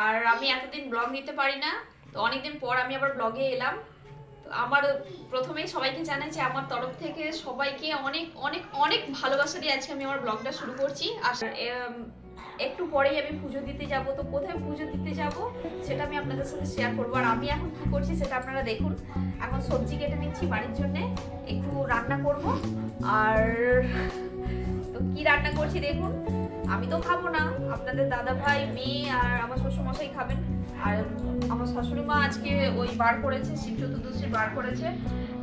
আর আমি এতদিন ব্লগ নিতে পারি না, তো অনেকদিন পর আমি আবার ব্লগে এলাম। আমার প্রথমেই সবাইকে জানাই যে আমার তরফ থেকে সবাইকে অনেক অনেক অনেক ভালোবাসা দিয়ে আজকে আমি আমার ব্লগটা শুরু করছি। আর একটু পরেই আমি পুজো দিতে যাব। তো কোথায় পুজো দিতে যাব সেটা আমি আপনাদের সাথে শেয়ার করব। আর আমি এখন কি করছি সেটা আপনারা দেখুন। এখন সবজি কেটে নিচ্ছি বাড়ির জন্য, একটু রান্না করব। আর, তো কি রান্না করছি দেখুন। আমি তো খাব না। আপনাদের দাদা ভাই, মেয়ে আর আমার শ্বশুরমশাই খাবেন। আর আমার শাশুড়ি মা আজকে ওই বার করেছে, শিব চতুর্দশী বার করেছে।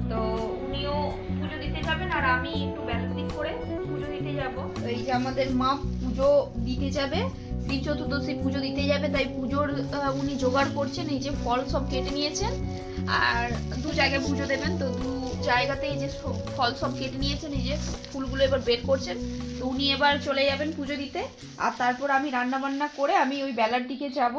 তো উনিও পুজো দিতে যাবেন আর আমি একটু বেলা দিক করে পুজো দিতে যাব। এই যে আমাদের মা পুজো দিতে যাবে, শিব চতুর্দশী পুজো দিতে যাবে, তাই পুজোর উনি জোগাড় করছেন, এই যে ফল সব কেটে নিয়েছেন। আর দু জায়গায় পুজো দেবেন, তো দু জায়গাতে এই যে ফল সব কেটে নিয়েছেন, এই যে ফুলগুলো এবার বের করছেন। তো উনি এবার চলে যাবেন পুজো দিতে। আর তারপর আমি রান্না বান্না করে আমি ওই বেলার দিকে যাব।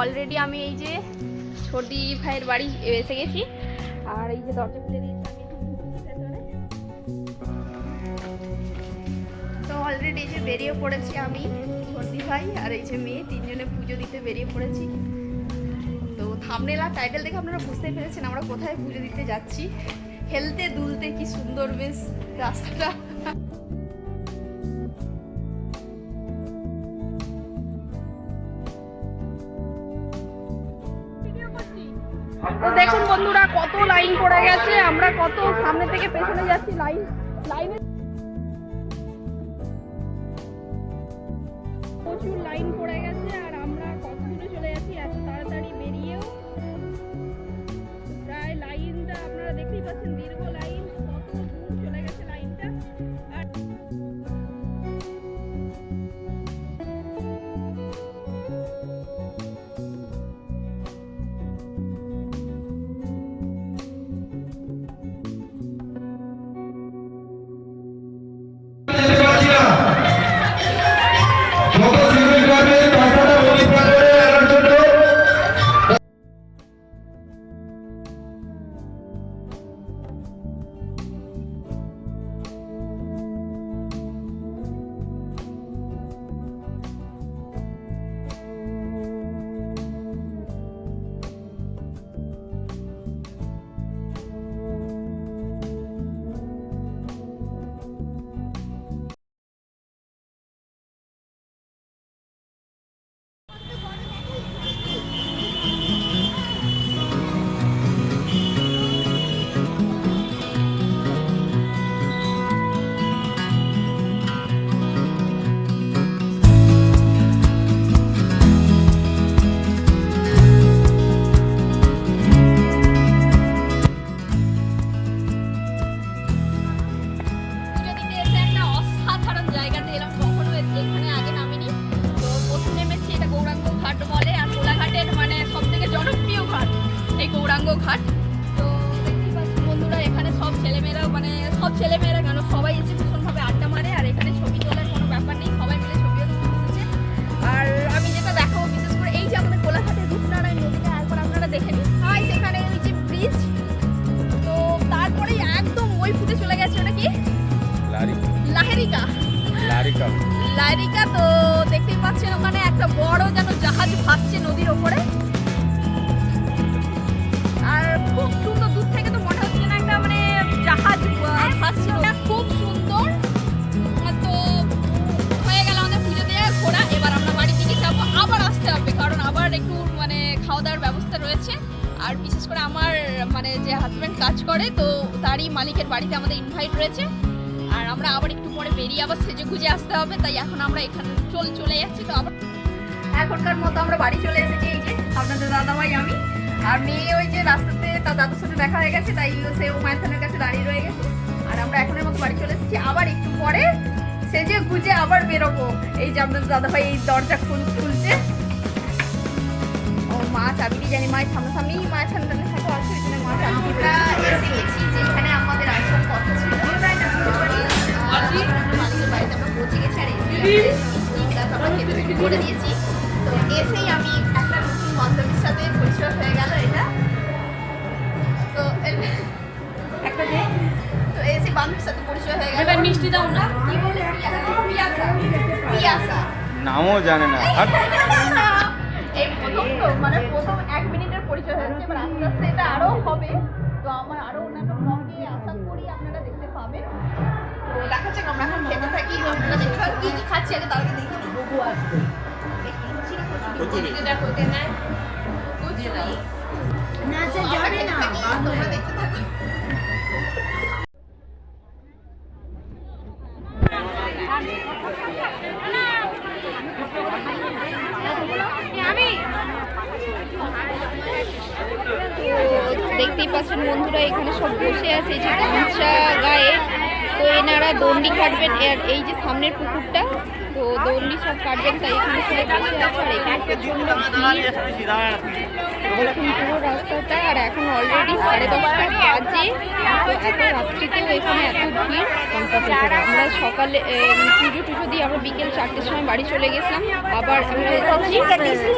অলরেডি আমি এই যে ছোটি ভাইয়ের বাড়ি এসে গেছি। আর এই যে দরজা খুলে দিয়েছি। তো অলরেডি যে বেরিয়ে পড়েছি আমি ছোটি ভাই আর এই যে মেয়ে, তিনজনে পুজো দিতে বেরিয়ে পড়েছি। তো থামনেল টাইটেল দেখে আপনারা বুঝতেই পেরেছেন আমরা কোথায় পুজো দিতে যাচ্ছি। হেলতে দুলতে কি সুন্দর বেশ রাস্তাটা। লাইন পড়ে গেছে আমরা কত সামনে থেকে পেছনে যাচ্ছি লাইন লাইনে লাইরিকা তো দেখতেই পাচ্ছেন ওখানে একটা বড় যেন জাহাজ ভাসছে নদীর ওপরে। আর খুব সুন্দর, দূর থেকে তো মনে হচ্ছে না একটা মানে জাহাজ ভাসছিল। খুব সুন্দর। তো হয়ে গেল আমাদের পুজো দিয়ে ঘোরা। এবার আমরা বাড়ির দিকে যাব। আবার আসতে হবে, কারণ আবার একটু মানে খাওয়া দাওয়ার ব্যবস্থা রয়েছে। আর বিশেষ করে আমার মানে যে হাজব্যান্ড কাজ করে, তো তারই মালিকের বাড়িতে আমাদের ইনভাইট রয়েছে। আর আমরা আবার একটু পরে বেরিয়ে আবার সেজে গুজে আসতে হবে তাই এখন আমরা এখানে চল চলে যাচ্ছি তো আবার এখনকার মতো আমরা বাড়ি চলে এসেছি এই যে আপনাদের দাদাভাই আমি। আর মেয়ে ওই যে রাস্তাতে তার দাদুর সাথে দেখা হয়ে গেছে তাই সে উমায়থানের কাছে দাঁড়িয়ে রয়ে গেছে। আর আমরা এখনের মতো বাড়ি চলে এসেছি আবার একটু পরে সেজে গুজে আবার বেরোবো। এই যে আপনাদের দাদাভাই এই দরজা খুল খুলছে। ও মা চাবিটি জানি মায়ের সামনাসামনি মায়ের সামনে থাকা আছে ওইখানে মা চাবি আমরা এসে গেছি যেখানে মালিকের বাড়িতে আমরা পৌঁছে গেছি আর এসে মিষ্টি গ্লাস আমরা খেতে শুরু করে দিয়েছি। তো এসেই আমি একটা নতুন বান্ধবীর সাথে পরিচয় হয়ে গেল এটা। তো একটা যে? তো এসে বান্ধবীর সাথে পরিচয় হয়ে গেল। মিষ্টি দাও না। কি বলে? পিয়াসা পিয়াসা নামও জানে না। এই প্রথম তো মানে প্রথম এক মিনিটের পরিচয় হয়েছে এবার আস্তে আস্তে এটা আরও হবে। তো আমার আরও অন্যান্য যাক আমরা এখন খেতে থাকি দেখতে কি কি খাচ্ছি আগে দেখি। দেখো থাকি, তোমরা দেখতে থাকো। দেখতেই পাচ্ছেন বন্ধুরা এখানে সব বসে আছে যে গায়ে। তো এনারা দণ্ডি কাটবেন এই যে সামনের পুকুরটা, তো দণ্ডি সব কাটবেন, তাই এখানে সবাই বসে আছে, আর এখানে প্রচণ্ড দেখুন পুরো রাস্তাটা, আর এখন অলরেডি সাড়ে দশটা বাজে, তো এত রাত্রিতেও এখানে এত ভিড়। আমরা সকালে পুজো টুজো দিয়ে আমরা বিকেল চারটের সময় বাড়ি চলে গেছিলাম, আবার আমরা এসেছি।